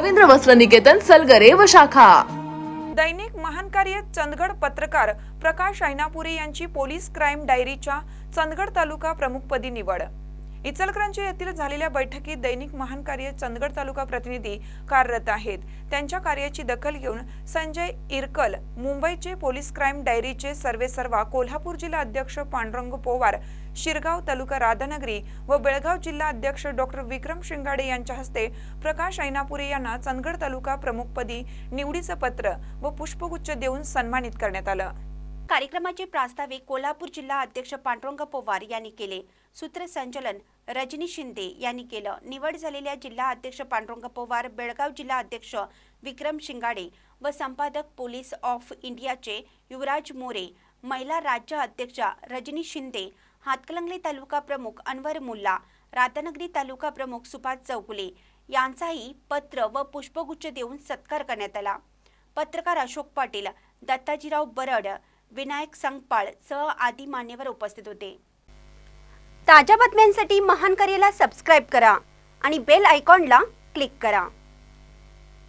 रवींद्र वस्त्र निकेतन सलगरे व शाखा. दैनिक महान कार्य चंदगड पत्रकार प्रकाश ऐनापुरे यांची पोलीस क्राईम डायरीच्या चंदगड तालुका प्रमुखपदी निवड. इचलकरंजी येथील झालेल्या बैठकीत दैनिक महान कार्य चंदगड तालुका प्रतिनिधी कार्यरत आहेत. त्यांच्या कार्याची दखल घेऊन संजय इरकल मुंबईचे पोलीस क्राईम डायरीचे सर्वेसर्वा कोल्हापूर जिल्हा अध्यक्ष पांडुरंग पोवार शिरगाव तालुका राधानगरी व बेळगाव जिल्हा अध्यक्ष डॉक्टर विक्रम शिंगाडे यांच्या हस्ते प्रकाश ऐनापुरे यांना चंदगड तालुका प्रमुखपदी निवडीचं पत्र व पुष्पगुच्छ देऊन सन्मानित करण्यात आलं. कार्यक्रमाचे प्रास्ताविक कोल्हापूर जिल्हा अध्यक्ष पांडुरंग पवार यांनी केले. सूत्रसंचलन रजनी शिंदे यांनी केलं. निवड झालेल्या जिल्हा अध्यक्ष पांडुरंग पवार बेळगाव जिल्हा अध्यक्ष विक्रम शिंगाडे व संपादक पोलीस ऑफ इंडियाचे युवराज मोरे महिला राज्य अध्यक्षा रजनी शिंदे हातकलंगले तालुका प्रमुख अनवर मुल्ला राधानगरी तालुका प्रमुख सुभाष चौगुले यांचाही पत्र व पुष्पगुच्छ देऊन सत्कार करण्यात आला. पत्रकार अशोक पाटील दत्ताजीराव बरड विनायक संगपाळ सह आदी मान्यवर उपस्थित होते. ताज्या बातम्यांसाठी महान करेला सबस्क्राईब करा आणि बेल आयकॉनला क्लिक करा.